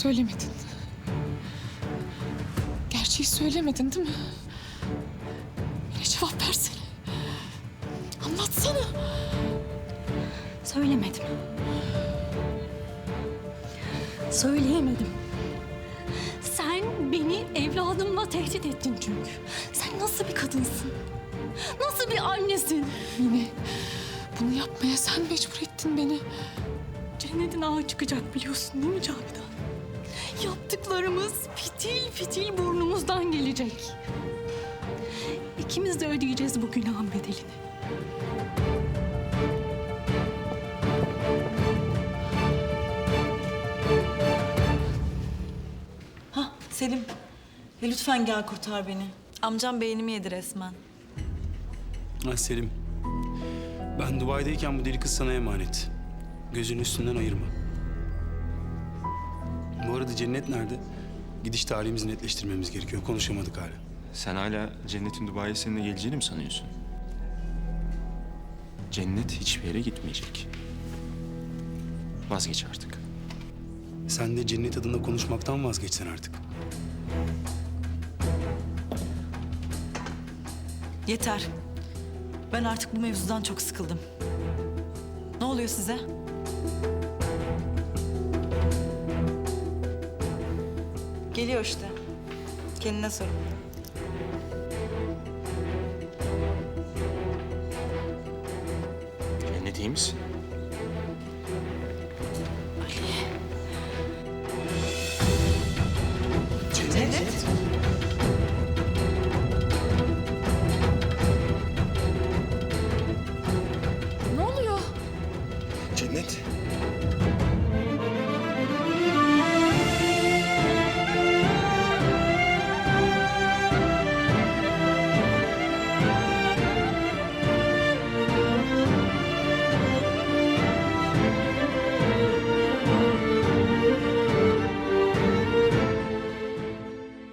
Söylemedin. Gerçeği söylemedin değil mi? Bana cevap versene. Anlatsana. Söylemedim. Söyleyemedim. Sen beni evladımla tehdit ettin çünkü. Sen nasıl bir kadınsın? Nasıl bir annesin? Mine, bunu yapmaya sen mecbur ettin beni. Cennetin ağı çıkacak biliyorsun değil mi Cavidan? Yaptıklarımız fitil fitil burnumuzdan gelecek. İkimiz de ödeyeceğiz bu günahın bedelini. Hah Selim. Ya lütfen gel kurtar beni. Amcam beynimi yedi resmen. Ha Selim. Ben Dubai'deyken bu deli kız sana emanet. Gözünün üstünden ayırma. Bu arada Cennet nerede? Gidiş tarihimizi netleştirmemiz gerekiyor. Konuşamadık hala. Sen hala Cennet'in Dubai'ye seninle geleceğini mi sanıyorsun? Cennet hiçbir yere gitmeyecek. Vazgeç artık. Sen de Cennet adına konuşmaktan vazgeçsen artık. Yeter. Ben artık bu mevzudan çok sıkıldım. Ne oluyor size? Geliyor işte. Kendine sorun. Cennet iyi misin? Ne oluyor? Cennet,